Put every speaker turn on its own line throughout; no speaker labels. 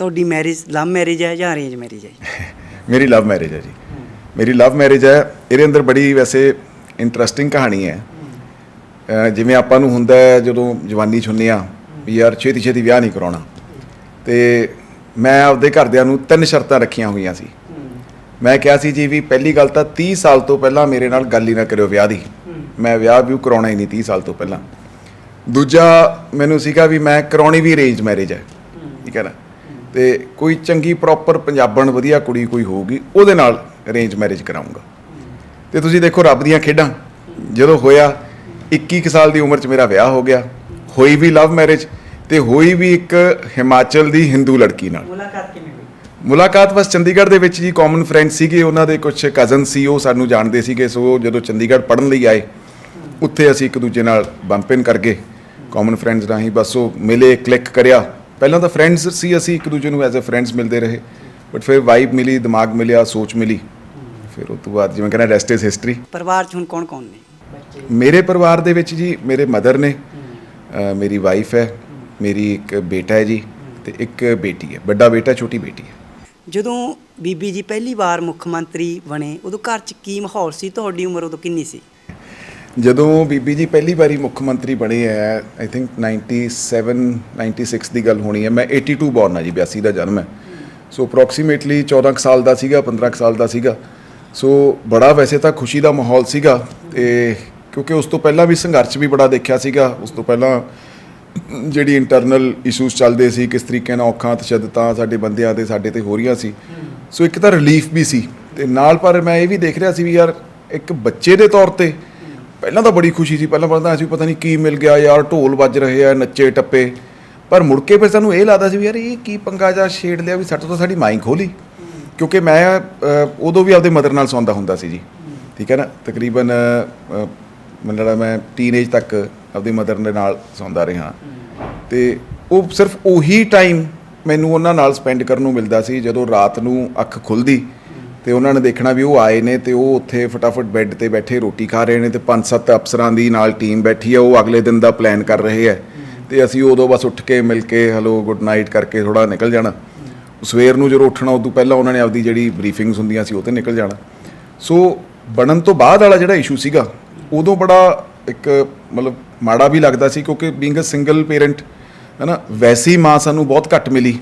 ਤੁਹਾਡੀ marriage love marriage ਹੈ ਜਾਂ ਅਰੇਂਜ ਮੈਰਿਜ ਹੈ?
ਮੇਰੀ ਲਵ ਮੈਰਿਜ ਹੈ ਜੀ। ਮੇਰੀ ਲਵ ਮੈਰਿਜ ਹੈ, ਇਹਦੇ ਅੰਦਰ ਬੜੀ ਵੈਸੇ ਇੰਟਰਸਟਿੰਗ ਕਹਾਣੀ ਹੈ। ਜਿਵੇਂ ਆਪਾਂ ਨੂੰ ਹੁੰਦਾ ਜਦੋਂ ਜਵਾਨੀ 'ਚ ਹੁੰਦੇ ਆ, ਵੀ ਯਾਰ ਛੇਤੀ ਛੇਤੀ ਵਿਆਹ ਨਹੀਂ ਕਰਾਉਣਾ। ਤੇ ਮੈਂ ਆਪਦੇ ਘਰਦਿਆਂ ਨੂੰ ਤਿੰਨ ਸ਼ਰਤਾਂ ਰੱਖੀਆਂ ਹੋਈਆਂ ਸੀ। ਮੈਂ ਕਿਹਾ ਸੀ ਜੀ ਵੀ ਪਹਿਲੀ ਗੱਲ ਤਾਂ 30 ਸਾਲ ਤੋਂ ਪਹਿਲਾਂ ਮੇਰੇ ਨਾਲ ਗੱਲ ਹੀ ਨਾ ਕਰਿਓ ਵਿਆਹ ਦੀ। ਮੈਂ ਵਿਆਹ ਵੀ ਕਰਾਉਣਾ ਹੀ ਨਹੀਂ 30 ਸਾਲ ਤੋਂ ਪਹਿਲਾਂ। ਦੂਜਾ ਮੈਨੂੰ ਸੀਗਾ ਵੀ ਮੈਂ ਕਰਾਉਣੀ ਵੀ ਅਰੇਂਜ ਮੈਰਿਜ ਹੈ। ਠੀਕ ਹੈ ਨਾ? ਤੇ ਕੋਈ ਚੰਗੀ ਪ੍ਰੋਪਰ ਪੰਜਾਬਣ ਵਧੀਆ ਕੁੜੀ ਕੋਈ ਹੋਊਗੀ ਉਹਦੇ ਨਾਲ ਅਰੇਂਜ ਮੈਰਿਜ ਕਰਾਉਂਗਾ ਤੇ ਤੁਸੀਂ ਦੇਖੋ ਰੱਬ ਦੀਆਂ ਖੇਡਾਂ ਜਦੋਂ ਹੋਇਆ 21 ਕੁ ਸਾਲ ਦੀ ਉਮਰ 'ਚ ਮੇਰਾ ਵਿਆਹ ਹੋ ਗਿਆ ਹੋਈ ਵੀ ਲਵ ਮੈਰਿਜ ਤੇ ਹੋਈ ਵੀ ਇੱਕ ਹਿਮਾਚਲ ਦੀ ਹਿੰਦੂ ਲੜਕੀ ਨਾਲ।
ਮੁਲਾਕਾਤ ਕਿਵੇਂ ਹੋਈ?
ਮੁਲਾਕਾਤ ਬਸ ਚੰਡੀਗੜ੍ਹ ਦੇ ਵਿੱਚ ਜੀ ਕਾਮਨ ਫਰੈਂਡ ਸੀਗੇ ਉਹਨਾਂ ਦੇ ਕੁਝ ਕਜ਼ਨ ਸੀ ਉਹ ਸਾਨੂੰ ਜਾਣਦੇ ਸੀਗੇ ਸੋ ਜਦੋਂ ਚੰਡੀਗੜ੍ਹ ਪੜ੍ਹਨ ਲਈ ਆਏ ਉੱਥੇ ਅਸੀਂ ਇੱਕ ਦੂਜੇ ਨਾਲ ਬੰਪ ਇਨ ਕਰ ਗਏ ਕਾਮਨ ਫਰੈਂਡਸ ਰਾਹੀਂ ਬਸ ਉਹ ਮਿਲੇ ਕਲਿੱਕ ਕਰਿਆ ਪਹਿਲਾਂ ਤਾਂ ਫਰੈਂਡਸ ਸੀ ਅਸੀਂ ਇੱਕ ਦੂਜੇ ਨੂੰ ਐਜ਼ ਅ ਫਰੈਂਡਸ ਮਿਲਦੇ ਰਹੇ। ਬਟ ਫਿਰ ਵਾਈਬ ਮਿਲੀ ਦਿਮਾਗ ਮਿਲਿਆ ਸੋਚ ਮਿਲੀ। ਫਿਰ ਉਸ ਤੋਂ ਬਾਅਦ ਜਿਵੇਂ ਕਹਿੰਦਾ ਰੈਸਟ ਇਜ਼ ਹਿਸਟਰੀ
ਪਰਿਵਾਰ 'ਚ ਹੁਣ ਕੌਣ ਕੌਣ ਨੇ?
ਮੇਰੇ ਪਰਿਵਾਰ ਦੇ ਵਿੱਚ ਜੀ ਮੇਰੇ ਮਦਰ ਨੇ ਮੇਰੀ ਵਾਈਫ ਹੈ ਮੇਰੀ ਇੱਕ ਬੇਟਾ ਹੈ ਜੀ ਤੇ ਇੱਕ ਬੇਟੀ ਹੈ। ਵੱਡਾ ਬੇਟਾ ਛੋਟੀ ਬੇਟੀ ਹੈ।
ਜਦੋਂ ਬੀਬੀ ਜੀ ਪਹਿਲੀ ਵਾਰ ਮੁੱਖ ਮੰਤਰੀ ਬਣੇ ਉਦੋਂ ਘਰ 'ਚ ਕੀ ਮਾਹੌਲ ਸੀ? ਤੁਹਾਡੀ ਉਮਰ ਉਦੋਂ ਕਿੰਨੀ ਸੀ?
ਜਦੋਂ ਬੀਬੀ ਜੀ ਪਹਿਲੀ ਵਾਰੀ ਮੁੱਖ ਮੰਤਰੀ ਬਣੇ ਹੈ ਆਈ ਥਿੰਕ 97 96 ਦੀ ਗੱਲ ਹੋਣੀ ਹੈ ਮੈਂ 82 ਬੋਰਨ ਆ ਜੀ 82 ਦਾ ਜਨਮ ਹੈ ਸੋ ਅਪਰੋਕਸੀਮੇਟਲੀ 14 ਕੁ ਸਾਲ ਦਾ ਸੀਗਾ 15 ਕੁ ਸਾਲ ਦਾ ਸੀਗਾ। ਸੋ ਬੜਾ ਵੈਸੇ ਤਾਂ ਖੁਸ਼ੀ ਦਾ ਮਾਹੌਲ ਸੀਗਾ ਤੇ ਕਿਉਂਕਿ ਉਸ ਤੋਂ ਪਹਿਲਾਂ ਵੀ ਸੰਘਰਸ਼ ਵੀ ਬੜਾ ਦੇਖਿਆ ਸੀਗਾ। ਉਸ ਤੋਂ ਪਹਿਲਾਂ ਜਿਹੜੀ ਇੰਟਰਨਲ ਇਸ਼ੂਸ ਚੱਲਦੇ ਸੀ, ਕਿਸ ਤਰੀਕੇ ਨਾਲ ਔਖਾਂ ਤਸ਼ੱਦਦਾਂ ਸਾਡੇ ਬੰਦਿਆਂ 'ਤੇ, ਸਾਡੇ ਤੇ ਹੋ ਰਹੀਆਂ ਸੀ। ਸੋ ਇੱਕ ਤਾਂ ਰਿਲੀਫ ਵੀ ਸੀ ਤੇ ਨਾਲ ਪਰ ਮੈਂ ਇਹ ਵੀ ਦੇਖ ਰਿਹਾ ਸੀ ਵੀ ਯਾਰ, ਇੱਕ ਬੱਚੇ ਦੇ ਤੌਰ ਤੇ ਪਹਿਲਾਂ ਤਾਂ ਬੜੀ ਖੁਸ਼ੀ ਸੀ ਪਹਿਲਾਂ ਪਤਾ ਸੀ ਪਤਾ ਨਹੀਂ ਕੀ ਮਿਲ ਗਿਆ ਯਾਰ ਢੋਲ ਵੱਜ ਰਹੇ ਆ ਨੱਚੇ ਟੱਪੇ। ਪਰ ਮੁੜ ਕੇ ਫਿਰ ਸਾਨੂੰ ਇਹ ਲੱਗਦਾ ਸੀ ਵੀ ਯਾਰ ਇਹ ਕੀ ਪੰਗਾ ਜਾਂ ਛੇੜ ਲਿਆ ਵੀ ਸਾਡੇ ਤੋਂ ਸਾਡੀ ਮਾਈਂ ਖੋਲੀ ਕਿਉਂਕਿ ਮੈਂ ਉਦੋਂ ਵੀ ਆਪਦੇ ਮਦਰ ਨਾਲ ਸੌਂਦਾ ਹੁੰਦਾ ਸੀ ਜੀ। ਠੀਕ ਹੈ ਨਾ? ਤਕਰੀਬਨ ਅ, ਮੈਨੂੰ ਲੱਗਦਾ ਮੈਂ ਟੀਨੇਜ ਤੱਕ ਆਪਦੀ ਮਦਰ ਦੇ ਨਾਲ ਸੌਂਦਾ ਰਿਹਾ। ਤੇ ਉਹ ਸਿਰਫ ਉਹੀ ਟਾਈਮ ਮੈਨੂੰ ਉਹਨਾਂ ਨਾਲ ਸਪੈਂਡ ਕਰਨ ਨੂੰ ਮਿਲਦਾ ਸੀ ਜਦੋਂ ਰਾਤ ਨੂੰ ਅੱਖ ਖੁੱਲਦੀ। ਤੇ ਉਹਨਾਂ ਨੇ ਦੇਖਣਾ ਵੀ ਉਹ ਆਏ ਨੇ ਤੇ ਉਹ ਉੱਥੇ ਫਟਾਫਟ ਬੈੱਡ ਤੇ ਬੈਠੇ, ਰੋਟੀ ਖਾ ਰਹੇ ਨੇ ਤੇ ਪੰਜ ਸੱਤ ਅਫਸਰਾਂ ਦੀ ਨਾਲ ਟੀਮ ਬੈਠੀ ਹੈ, ਉਹ ਅਗਲੇ ਦਿਨ ਦਾ ਪਲਾਨ ਕਰ ਰਹੇ ਹੈ। ਤੇ ਅਸੀਂ ਉਦੋਂ ਬਸ ਉੱਠ ਕੇ ਮਿਲ ਕੇ, ਹਲੋ, ਗੁੱਡ ਨਾਈਟ ਕਰਕੇ ਥੋੜਾ ਨਿਕਲ ਜਾਣਾ। ਸਵੇਰ ਨੂੰ ਜਦੋਂ ਉੱਠਣਾ, ਉਦੋਂ ਪਹਿਲਾਂ ਉਹਨਾਂ ਨੇ ਆਪਦੀ ਜਿਹੜੀ ਬਰੀਫਿੰਗਸ ਹੁੰਦੀਆਂ ਸੀ, ਉਹ ਤੇ ਨਿਕਲ ਜਾਣਾ। ਸੋ ਬਣਨ ਤੋਂ ਬਾਅਦ ਵਾਲਾ ਜਿਹੜਾ ਇਸ਼ੂ ਸੀਗਾ, ਉਦੋਂ ਬੜਾ ਇੱਕ ਮਤਲਬ ਮਾੜਾ ਵੀ ਲੱਗਦਾ ਸੀ ਕਿਉਂਕਿ ਬੀਇੰਗ ਅ ਸਿੰਗਲ ਪੇਰੈਂਟ ਹੈ ਹਨਾ, ਵੈਸੀ ਮਾਂ ਸਾਨੂੰ ਬਹੁਤ ਘੱਟ ਮਿਲੀ।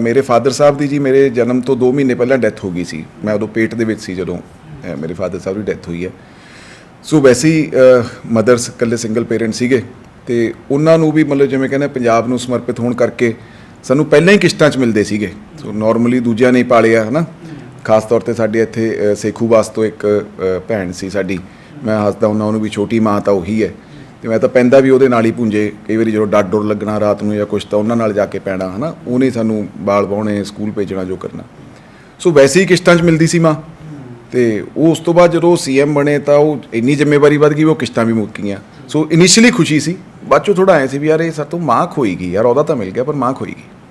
ਮੇਰੇ ਫਾਦਰ ਸਾਹਿਬ ਦੀ ਜੀ ਮੇਰੇ ਜਨਮ ਤੋਂ 2 ਮਹੀਨੇ ਪਹਿਲਾਂ ਡੈਥ ਹੋ ਗਈ ਸੀ। ਮੈਂ ਉਦੋਂ ਪੇਟ ਦੇ ਵਿੱਚ ਸੀ ਜਦੋਂ ਮੇਰੇ ਫਾਦਰ ਸਾਹਿਬ ਦੀ ਡੈਥ ਹੋਈ ਹੈ। ਸੋ ਵੈਸੇ ਹੀ ਮਦਰਸ ਇਕੱਲੇ ਸਿੰਗਲ ਪੇਰੈਂਟ ਸੀਗੇ ਤੇ ਉਹਨਾਂ ਨੂੰ ਵੀ ਮਤਲਬ ਜਿਵੇਂ ਕਹਿੰਦੇ ਪੰਜਾਬ ਨੂੰ ਸਮਰਪਿਤ ਹੋਣ ਕਰਕੇ ਸਾਨੂੰ ਪਹਿਲਾਂ ਹੀ ਕਿਸ਼ਤਾਂ 'ਚ ਮਿਲਦੇ ਸੀਗੇ। ਸੋ ਨਾਰਮਲੀ ਦੂਜਿਆਂ ਨੇ ਹੀ ਪਾਲਿਆ, ਹਨਾ? ਖਾਸ ਤੌਰ ਤੇ ਸਾਡੇ ਇੱਥੇ ਸੇਖੂ ਸੇਖੂਵਾਸ ਇੱਕ ਭੈਣ ਸੀ ਸਾਡੀ। ਮੈਂ ਹੱਸਦਾ ਉਹਨਾਂ ਨੂੰ ਵੀ ਛੋਟੀ ਮਾਂ ਤਾਂ ਉਹੀ ਹੈ। ਤੇ ਮੈਂ ਤਾਂ ਪੈਂਦਾ ਵੀ ਉਹਦੇ ਨਾਲ ਹੀ ਪੁੰਜੇ, ਕਈ ਵਾਰੀ ਜਦੋਂ ਡੱਡ ਡੁਰ ਲੱਗਣਾ ਰਾਤ ਨੂੰ ਜਾਂ ਕੁਛ ਤਾਂ ਉਹਨਾਂ ਨਾਲ ਜਾ ਕੇ ਪੈਣਾ, ਹਨਾ? ਉਹਨੇ ਸਾਨੂੰ ਬਾਲ ਬਾਉਣੇ ਸਕੂਲ ਭੇਜਣਾ, ਜੋ ਕਰਨਾ। ਸੋ ਵੈਸੇ ਹੀ ਕਿਸ਼ਤਾਂ 'ਚ ਮਿਲਦੀ ਸੀ ਮਾਂ। ਤੇ ਉਹ ਉਸ ਤੋਂ ਬਾਅਦ ਜਦੋਂ ਸੀਐਮ ਬਣੇ ਤਾਂ ਉਹ ਇੰਨੀ ਜ਼ਿੰਮੇਵਾਰੀ ਵੱਧ ਗਈ ਵੀ ਉਹ ਕਿਸ਼ਤਾਂ ਵੀ ਮੁੱਕ ਗਈਆਂ। ਸੋ ਇਨੀਸ਼ੀਅਲੀ ਖੁਸ਼ੀ ਸੀ, ਬਾਅਦ ਚੋਂ ਥੋੜਾ ਆਇਆ ਸੀ ਵੀ ਯਾਰ ਇਹ ਸਾਤੋਂ ਮਾਂ ਖੋਈ ਗਈ, ਯਾਰ ਉਹਦਾ ਤਾਂ ਮਿਲ ਗਿਆ, ਪਰ ਮਾਂ ਖੋਈ ਗਈ।